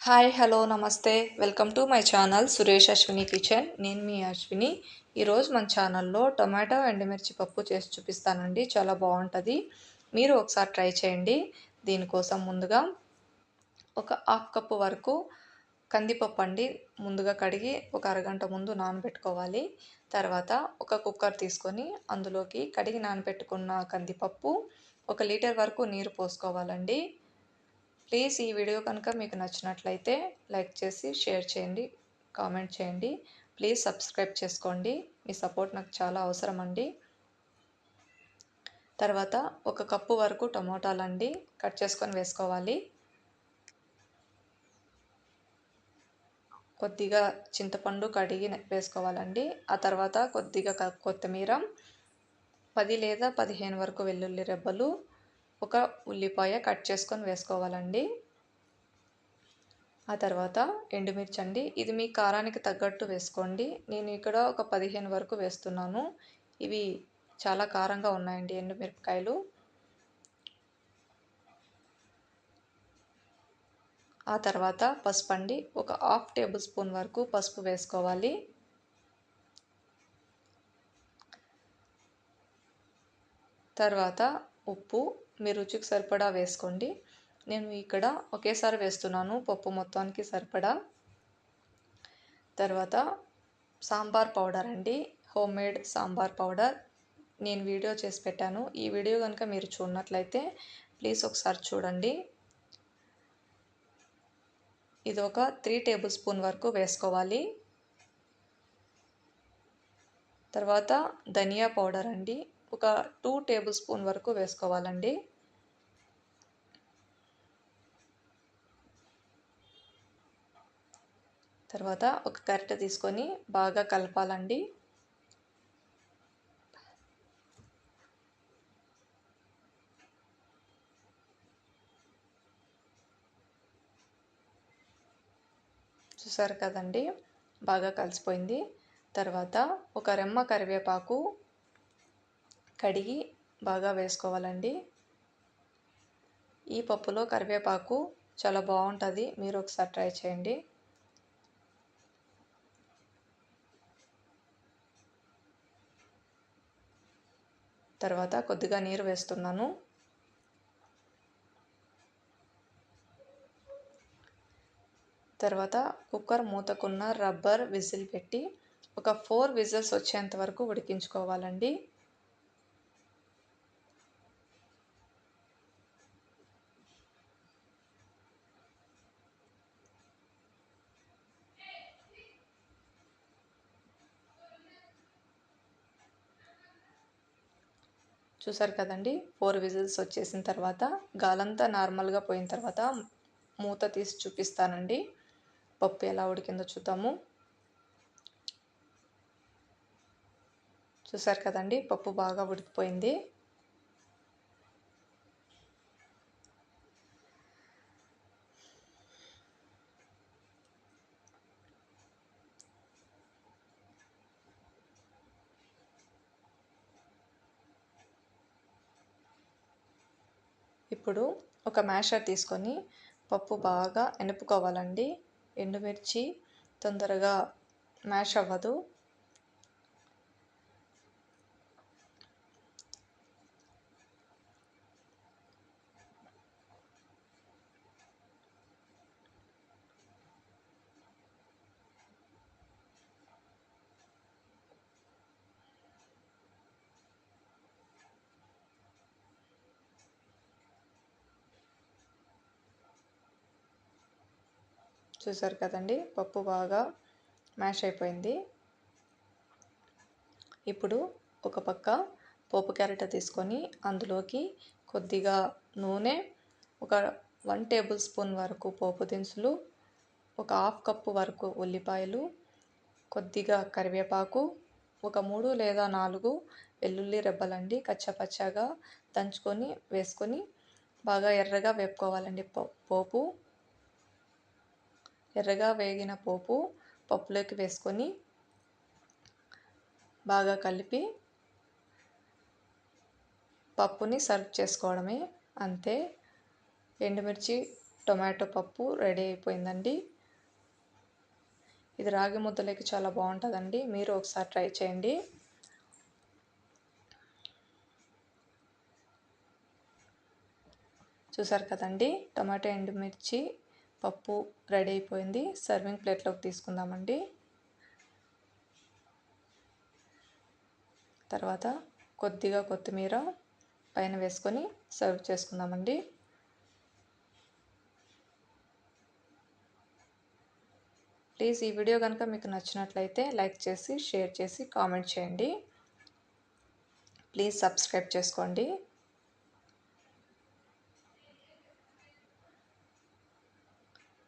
Hi hello namaste. Welcome to my channel Suresh Ashwini kitchen. నేను మీ అశ్విని. ఈరోజు మన ఛానల్లో టొమాటో ఎండుమిర్చి పప్పు చేసి చూపిస్తానండి. చాలా బాగుంటుంది. మీరు ఒకసారి ట్రై చేయండి. దీనికోసం ముందుగా ఒక హాఫ్ కప్పు వరకు కందిపప్పు అండి. ముందుగా కడిగి ఒక అరగంట ముందు నానబెట్టుకోవాలి. తర్వాత ఒక కుక్కర్ తీసుకొని అందులోకి కడిగి నానబెట్టుకున్న కందిపప్పు ఒక లీటర్ వరకు నీరు పోసుకోవాలండి. ప్లీజ్ ఈ వీడియో కనుక మీకు నచ్చినట్లయితే లైక్ చేసి షేర్ చేయండి కామెంట్ చేయండి. ప్లీజ్ సబ్స్క్రైబ్ చేసుకోండి. మీ సపోర్ట్ నాకు చాలా అవసరం అండి. తర్వాత ఒక కప్పు వరకు టమోటాలండి కట్ చేసుకొని వేసుకోవాలి. కొద్దిగా చింతపండు కడిగి వేసుకోవాలండి. ఆ తర్వాత కొద్దిగా కొత్తిమీర పది లేదా పదిహేను వరకు వెల్లుల్లి రెబ్బలు ఒక ఉల్లిపాయ కట్ చేసుకొని వేసుకోవాలండి. ఆ తర్వాత ఎండుమిర్చి అండి ఇది మీ కారానికి తగ్గట్టు వేసుకోండి. నేను ఇక్కడ ఒక పదిహేను వరకు వేస్తున్నాను. ఇవి చాలా కారంగా ఉన్నాయండి ఎండుమిరపకాయలు. ఆ తర్వాత పసుపు అండి ఒక హాఫ్ టేబుల్ స్పూన్ వరకు పసుపు వేసుకోవాలి. తర్వాత ఉప్పు మీ రుచికి సరిపడా వేసుకోండి. నేను ఇక్కడ ఒకేసారి వేస్తున్నాను పప్పు మొత్తానికి సరిపడా. తర్వాత సాంబార్ పౌడర్ అండి హోమ్ మేడ్ సాంబార్ పౌడర్. నేను వీడియో చేసి పెట్టాను. ఈ వీడియో కనుక మీరు చూడనట్లయితే ప్లీజ్ ఒకసారి చూడండి. ఇది ఒక త్రీ టేబుల్ స్పూన్ వరకు వేసుకోవాలి. తర్వాత ధనియా పౌడర్ అండి ఒక టూ టేబుల్ స్పూన్ వరకు వేసుకోవాలండి. తర్వాత ఒక గరిటె తీసుకొని బాగా కలపాలండి. చూసారు కదండి? బాగా కలిసిపోయింది. తర్వాత ఒక రెమ్మ కరివేపాకు కడిగి బాగా వేసుకోవాలండి. ఈ పప్పులో కరివేపాకు చాలా బాగుంటుంది. మీరు ఒకసారి ట్రై చేయండి. తర్వాత కొద్దిగా నీరు వేస్తున్నాను. తర్వాత కుక్కర్ మూతకున్న రబ్బర్ విజిల్ పెట్టి ఒక ఫోర్ విజిల్స్ వచ్చేంత వరకు ఉడికించుకోవాలండి. చూసారు కదండి? ఫోర్ విజిల్స్ వచ్చేసిన తర్వాత గాలంతా నార్మల్గా పోయిన తర్వాత మూత తీసి చూపిస్తానండి. పప్పు ఎలా ఉడికిందో చూద్దాము. చూసారు కదండి? పప్పు బాగా ఉడికిపోయింది. ఇప్పుడు ఒక మ్యాషర్ తీసుకొని పప్పు బాగా ఎనుపుకోవాలండి. ఎండుమిర్చి తొందరగా మ్యాష్ అవ్వదు. చూసారు కదండి పప్పు బాగా మ్యాష్ అయిపోయింది. ఇప్పుడు ఒక పక్క పోపు క్యారెట్ తీసుకొని అందులోకి కొద్దిగా నూనె ఒక వన్ టేబుల్ స్పూన్ వరకు పోపు దినుసులు ఒక హాఫ్ కప్పు వరకు ఉల్లిపాయలు కొద్దిగా కరివేపాకు ఒక మూడు లేదా నాలుగు వెల్లుల్లి రెబ్బలండి కచ్చపచ్చగా దంచుకొని వేసుకొని బాగా ఎర్రగా వేపుకోవాలండి పోపు. ఎర్రగా వేగిన పోపు పప్పులోకి వేసుకొని బాగా కలిపి పప్పుని సర్వ్ చేసుకోవడమే. అంతే. ఎండుమిర్చి టొమాటో పప్పు రెడీ అయిపోయిందండి. ఇది రాగి ముద్దలకి చాలా బాగుంటుందండి. మీరు ఒకసారి ట్రై చేయండి. చూసారు కదండి? టొమాటో ఎండుమిర్చి పప్పు రెడీ అయిపోయింది. సర్వింగ్ ప్లేట్లోకి తీసుకుందామండి. తర్వాత కొద్దిగా కొత్తిమీర పైన వేసుకొని సర్వ్ చేసుకుందామండి. ప్లీజ్ ఈ వీడియో కనుక మీకు నచ్చినట్లయితే లైక్ చేసి షేర్ చేసి కామెంట్ చేయండి. ప్లీజ్ సబ్స్క్రైబ్ చేసుకోండి.